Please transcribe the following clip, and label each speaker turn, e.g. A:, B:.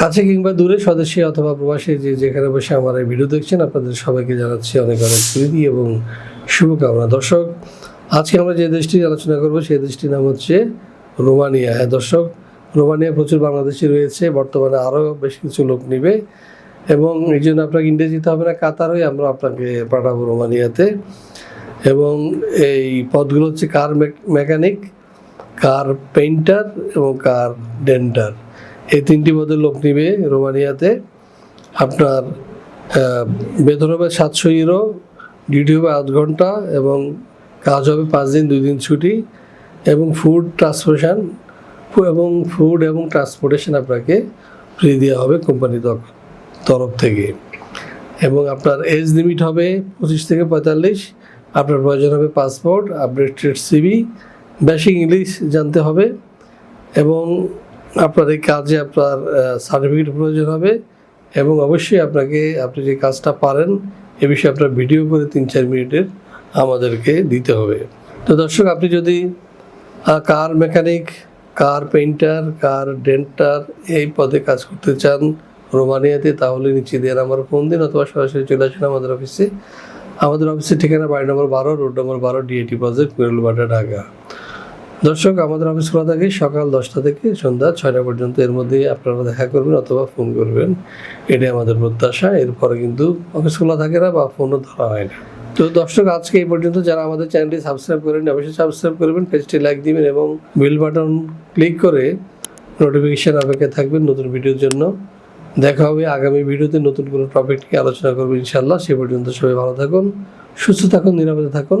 A: কাছে কিংবা দূরে স্বদেশী অথবা প্রবাসী যে যেখানে বসে আমার এই ভিডিও দেখছেন, আপনাদের সবাইকে জানাচ্ছি অনেক অনেক প্রীতি এবং শুভকামনা। দর্শক, আজকে আমরা যে দেশটি আলোচনা করব, সেই দেশটির নাম হচ্ছে রোমানিয়া। হ্যাঁ দর্শক, রোমানিয়া প্রচুর বাংলাদেশি রয়েছে, বর্তমানে আরও বেশ কিছু লোক নিবে এবং এই জন্য আপনাকে ইন্ডিয়া ইংরেজিতে হবে না, কাতারই আমরা আপনাকে পাঠাবো রোমানিয়াতে। এবং এই পদগুলো হচ্ছে কার মেকানিক, কার পেইন্টার এবং কার ডেন্টার। এই তিনটি পদের লোক নিবে রোমানিয়াতে। আপনার বেতন হবে সাতশো ইউরো, ডিউটি হবে আধ ঘণ্টা এবং কাজ হবে পাঁচ দিন, দুই দিন ছুটি এবং ফুড ট্রান্সপোর্টেশন এবং ফুড এবং ট্রান্সপোর্টেশন আপনাকে ফ্রি দেওয়া হবে কোম্পানি তরফ থেকে। এবং আপনার এজ লিমিট হবে পঁচিশ থেকে পঁয়তাল্লিশ, আপনার প্রয়োজন হবে passport, updated CV basic English জানতে হবে এবং আপনার এই কাজে আপনার সার্টিফিকেট প্রয়োজন হবে এবং অবশ্যই আপনাকে, আপনি যে কাজটা পারেন, এ বিষয়ে আপনার ভিডিও করে তিন চার মিনিটের আমাদেরকে দিতে হবে। তো দর্শক, আপনি যদি কার মেকানিক কার পেইন্টার কার ডেন্টার এই পদে কাজ করতে চান রোমানিয়াতে, তাহলে নিচে দিয়ে আমার ফোন দিন অথবা সরাসরি চলে আসুন আমাদের অফিসে আমাদের অফিসের ঠিকানা বাড়ি নম্বর বারো রোড নম্বর বারো ডিএটি প্রজেক্ট মেরুলবাটা ঢাকা দর্শক, আমাদের অফিস খোলা থাকে সকাল দশটা থেকে সন্ধ্যা ছয়টা পর্যন্ত। এর মধ্যে আপনারা দেখা করবেন অথবা ফোন করবেন। এটাই আমাদের প্রত্যাশা। এরপরে কিন্তু অফিস খোলা থাকে না বা ফোনও ধরা হয় না। তো দর্শক, আজকে এই পর্যন্ত যারা আমাদের চ্যানেলটি সাবস্ক্রাইব করেন অবশ্যই সাবস্ক্রাইব করবেন, পেজটি লাইক দিবেন এবং বেল বাটন ক্লিক করে নোটিফিকেশান অপেক্ষায় থাকবেন নতুন ভিডিওর জন্য। দেখা হবে আগামী ভিডিওতে নতুন কোনো টপিক নিয়ে আলোচনা করব ইনশাল্লাহ সে পর্যন্ত সবাই ভালো থাকুন, সুস্থ থাকুন, নিরাপদে থাকুন।